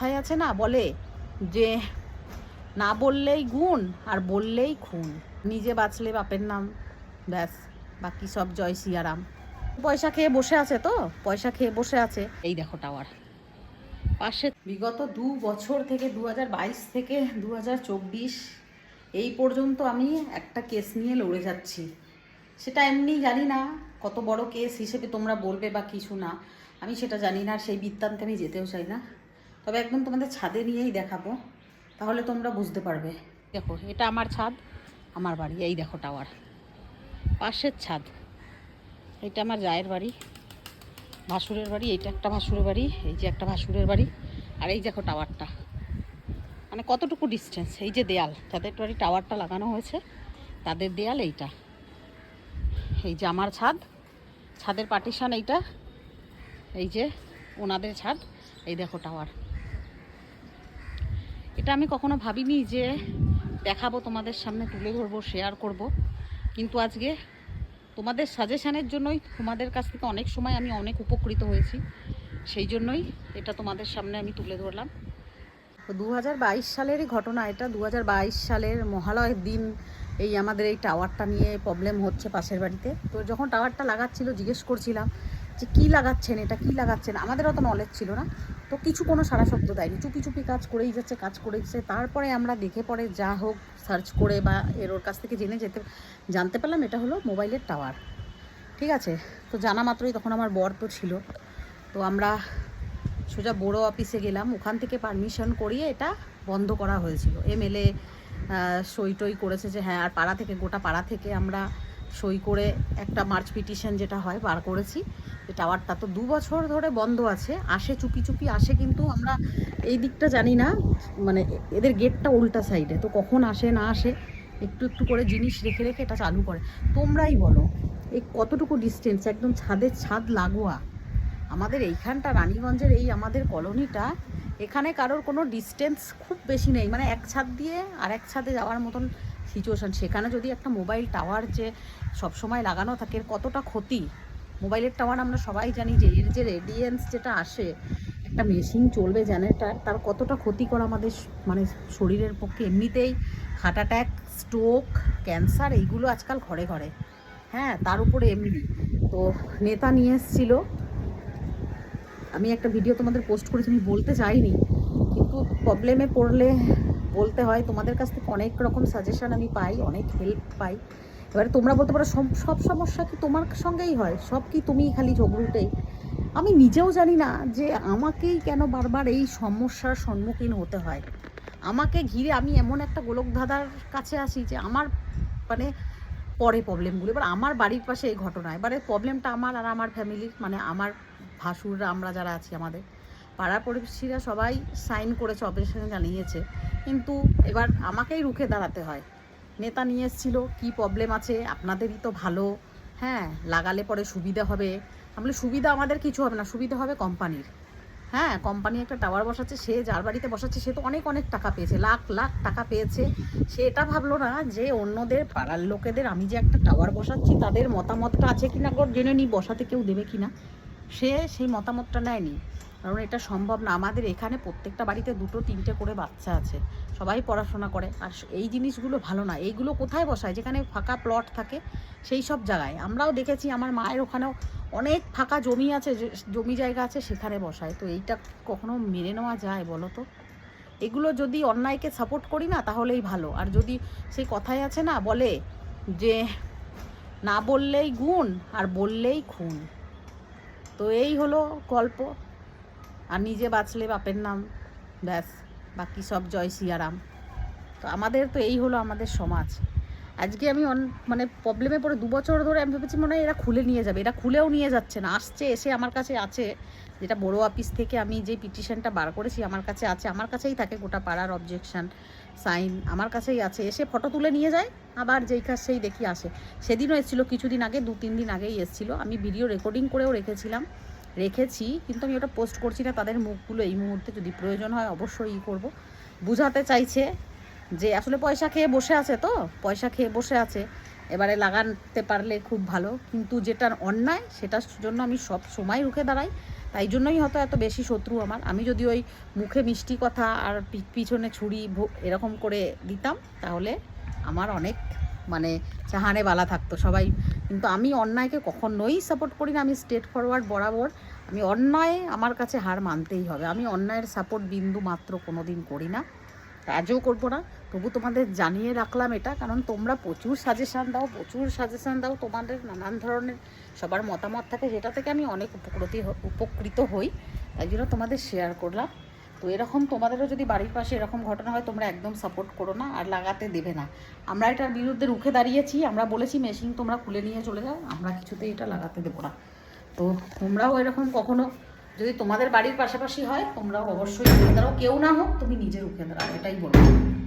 কথায় আছে না, বলে যে না বললেই গুণ আর বললেই খুন। নিজে বাঁচলে বাপের নাম, ব্যাস, বাকি সব জয় সিয়ারাম। পয়সা খেয়ে বসে আছে তো, পয়সা খেয়ে বসে আছে। এই দেখো টাওয়ার। পাশে বিগত দু বছর থেকে, দু হাজার বাইশ থেকে দু হাজার চব্বিশ, এই পর্যন্ত আমি একটা কেস নিয়ে লড়ে যাচ্ছি। সেটা এমনি জানি না, কত বড় কেস হিসেবে তোমরা বলবে বা কিছু না, আমি সেটা জানি না সেই বৃত্তান্তে আমি যেতেও চাই না। তবে একদম তোমাদের ছাদে নিয়েই দেখাবো, তাহলে তোমরা বুঝতে পারবে। দেখো, এটা আমার ছাদ, আমার বাড়ি, এই দেখো টাওয়ার। পাশের ছাদ, এটা আমার জায়ের বাড়ি, ভাসুরের বাড়ি, এইটা একটা ভাসুরের বাড়ি, এই যে একটা ভাসুরের বাড়ি, আর এই দেখো টাওয়ারটা। মানে কতটুকু ডিস্টেন্স এই যে দেয়াল, যাদের বাড়ি টাওয়ারটা লাগানো হয়েছে, তাদের দেয়াল এইটা। এই যে আমার ছাদ, ছাদের পার্টিশান এইটা, এই যে ওনাদের ছাদ, এই দেখো টাওয়ার। এটা আমি কখনো ভাবিনি যে দেখাবো, তোমাদের সামনে তুলে ধরবো শেয়ার করব। কিন্তু আজকে তোমাদের সাজেশানের জন্যই তোমাদের কাছ থেকে অনেক সময় আমি অনেক উপকৃত হয়েছি। সেই জন্যই এটা তোমাদের সামনে আমি তুলে ধরলাম। দু হাজার বাইশ সালেরই ঘটনা এটা। দু হাজার বাইশ সালের মহালয়ের দিন এই আমাদের এই টাওয়ারটা নিয়ে প্রবলেম হচ্ছে পাশের বাড়িতে। তো যখন টাওয়ারটা লাগাচ্ছিল, জিজ্ঞেস করছিলাম যে, কী লাগাচ্ছেন? এটা কী লাগাচ্ছেন? আমাদের অত নলেজ ছিল না। তো কিছু কোনো সারা শব্দ দেয়নি। চুপি চুপি কাজ করেই যাচ্ছে, কাজ করেই যাচ্ছে তারপরে আমরা দেখে পরে যা হোক সার্চ করে বা এর ওর কাছ থেকে জেনে যেতে, জানতে পারলাম এটা হলো মোবাইলের টাওয়ার ঠিক আছে? তো জানা মাত্রই তখন আমার বর তো ছিল। তো আমরা সোজা বড়ো অফিসে গেলাম। ওখান থেকে পারমিশন করিয়ে এটা বন্ধ করা হয়েছিল। এমএলএ সই টই করেছে যে হ্যাঁ আর পাড়া থেকে, গোটা পাড়া থেকে আমরা সই করে একটা মার্চ পিটিশন যেটা হয় বার করেছি। যে টাওয়ারটা তো দু বছর ধরে বন্ধ আছে, আসে চুপি চুপি, আসে কিন্তু আমরা এই দিকটা জানি না মানে এদের গেটটা উল্টা সাইডে তো কখন আসে না আসে, একটু একটু করে জিনিস রেখে রেখে এটা চালু করে। তোমরাই বলো, এই কতটুকু ডিস্টেন্স একদম ছাদের ছাদ লাগোয়া? আমাদের এইখানটা, রানীগঞ্জের এই আমাদের কলোনিটা, এখানে কারোর কোনো ডিস্টেন্স খুব বেশি নেই। মানে এক ছাদ দিয়ে আর এক ছাদে যাওয়ার মতন সিচুয়েশান সেখানে যদি একটা মোবাইল টাওয়ার যে সব সময় লাগানো থাকে কতটা ক্ষতি? মোবাইলের টাওয়ার আমরা সবাই জানি যে এর যে রেডিয়েন্স যেটা আসে, একটা মেশিন চলবে জেনারেটার তার কতটা ক্ষতিকর আমাদের মানে শরীরের পক্ষে। এমনিতেই হার্ট অ্যাটাক স্ট্রোক ক্যান্সার এইগুলো আজকাল ঘরে ঘরে। হ্যাঁ তার উপরে এমনি। তো নেতা নিয়ে এসেছিল। আমি একটা ভিডিও তোমাদের পোস্ট করেছি, আমি বলতে চাইনি। কিন্তু প্রবলেমে পড়লে বলতে হয়, তোমাদের কাছ থেকে অনেক রকম সাজেশান আমি পাই, অনেক হেল্প পাই। এবারে তোমরা বলতে পারো সব সব সমস্যা কি তোমার সঙ্গেই হয়? সব কি তুমি খালি ঝগড়ুটেই আমি নিজেও জানি না যে আমাকেই কেন বারবার এই সমস্যার সম্মুখীন হতে হয়। আমাকে ঘিরে আমি এমন একটা গোলকধাঁধার কাছে আসি যে আমার মানে পরে প্রবলেমগুলো এবার আমার বাড়ির পাশে এই ঘটনা। এবারে প্রবলেমটা আমার আর আমার ফ্যামিলির মানে আমার ভাসুররা, আমরা যারা আছি আমাদের পাড়া প্রতিবেশীরা সবাই সাইন করেছে অপারেশনে জানিয়েছে। কিন্তু এবার আমাকেই রুখে দাঁড়াতে হয়। নেতা নিয়ে এসেছিল, কী প্রবলেম আছে, আপনাদেরই তো ভালো। হ্যাঁ লাগালে পরে সুবিধা হবে। আমি সুবিধা আমাদের কিছু হবে না, সুবিধা হবে কোম্পানির হ্যাঁ কোম্পানি একটা টাওয়ার বসাচ্ছে, সে যার বাড়িতে বসাচ্ছে, সে তো অনেক অনেক টাকা পেয়েছে, লাখ লাখ টাকা পেয়েছে। সে এটা ভাবলো না যে অন্যদের পাড়ার লোকেদের আমি যে একটা টাওয়ার বসাচ্ছি, তাদের মতামতটা আছে কিনা জেনে নিই, বসাতে কেউ দেবে কিনা। সে সেই মতামতটা নেয়নি। কারণ এটা সম্ভব না। আমাদের এখানে প্রত্যেকটা বাড়িতে দুটো, তিনটে করে বাচ্চা আছে। সবাই পড়াশোনা করে। আর এই জিনিসগুলো ভালো না। এইগুলো কোথায় বসায়? যেখানে ফাঁকা প্লট থাকে, সেই সব জায়গায়। আমরাও দেখেছি, আমার মায়ের ওখানেও অনেক ফাঁকা জমি আছে জমি জায়গা আছে, সেখানে বসায়। তো এইটা কখনো মেনে নেওয়া যায় বলো তো? এগুলো যদি অন্যায়কে সাপোর্ট করি না, তাহলেই ভালো। আর যদি সেই কথাই আছে না, বলে যে না বললেই গুণ, আর বললেই খুন। তো এই হলো গল্প। আর নিজে বাঁচলে বাপের নাম, ব্যাস, বাকি সব জয় সিয়ারাম। তো আমাদের তো এই হলো আমাদের সমাজ। আজকে আমি মানে প্রবলেমে পড়ে দু বছর ধরে আমি ভেবেছি মনে হয় এরা খুলে নিয়ে যাবে, এরা খুলেও নিয়ে যাচ্ছে না, আসছে, এসে আমার কাছে আছে। যেটা বড় অফিস থেকে আমি যে পিটিশনটা বার করেছি আমার কাছে আছে, আমার কাছেই থাকে গোটা পাড়ার অবজেকশন সাইন আমার কাছেই আছে। এসে ফটো তুলে নিয়ে যায়, আবার যেই কাজ সেই দেখি আসে। সেদিনও এসেছিল, কিছুদিন আগে, দু, তিন দিন আগেই এসেছিল। আমি ভিডিও রেকর্ডিং করেও রেখেছিলাম, রেখেছি, কিন্তু আমি ওটা পোস্ট করছি না, তাদের মুখগুলো এই মুহূর্তে যদি প্রয়োজন হয় অবশ্যই ই করব। বুঝাতে চাইছে যে আসলে পয়সা খেয়ে বসে আছে তো, পয়সা খেয়ে বসে আছে। এবারে লাগাতে পারলে খুব ভালো, কিন্তু যেটা অন্যায়, সেটার জন্য আমি সব সময় রুখে দাঁড়াই। তাই জন্যই হয়তো এত বেশি শত্রু আমার। আমি যদি ওই মুখে মিষ্টি কথা আর পিছনে ছুরি এরকম করে দিতাম, তাহলে আমার অনেক মানে চাহানে বালা থাকতো সবাই। কিন্তু আমি অন্যায়কে কখনোই সাপোর্ট করি না। আমি স্টেট ফরওয়ার্ড বরাবর। আমি অন্যায় আমার কাছে হার মানতেই হবে। আমি অন্যায়ের সাপোর্ট বিন্দু মাত্র কোনো দিন করি না। কাজও করব না। তবু তোমাদের জানিয়ে রাখলাম এটা, কারণ তোমরা প্রচুর সাজেশান দাও, প্রচুর সাজেশান দাও, তোমাদের নানান ধরনের সবার মতামত থাকে যেটা থেকে আমি অনেক উপকৃত উপকৃত হই। তাই জন্য তোমাদের শেয়ার করলাম। তো এরকম তোমাদেরও যদি বাড়ির পাশে এরকম ঘটনা হয়, তোমরা একদম সাপোর্ট করো না আর লাগাতে দেবে না। আমরা এটার বিরুদ্ধে রুখে দাঁড়িয়েছি, আমরা বলেছি মেশিন তোমরা খুলে নিয়ে চলে যাও, আমরা কিছুতেই এটা লাগাতে দেবো না। তো তোমরাও এরকম কখনো যদি তোমাদের বাড়ির পাশাপাশি হয়, তোমরাও অবশ্যই রুখে দাঁড়াও। কেউ না হোক, তুমি নিজে রুখে দাঁড়াও, এটাই বলব।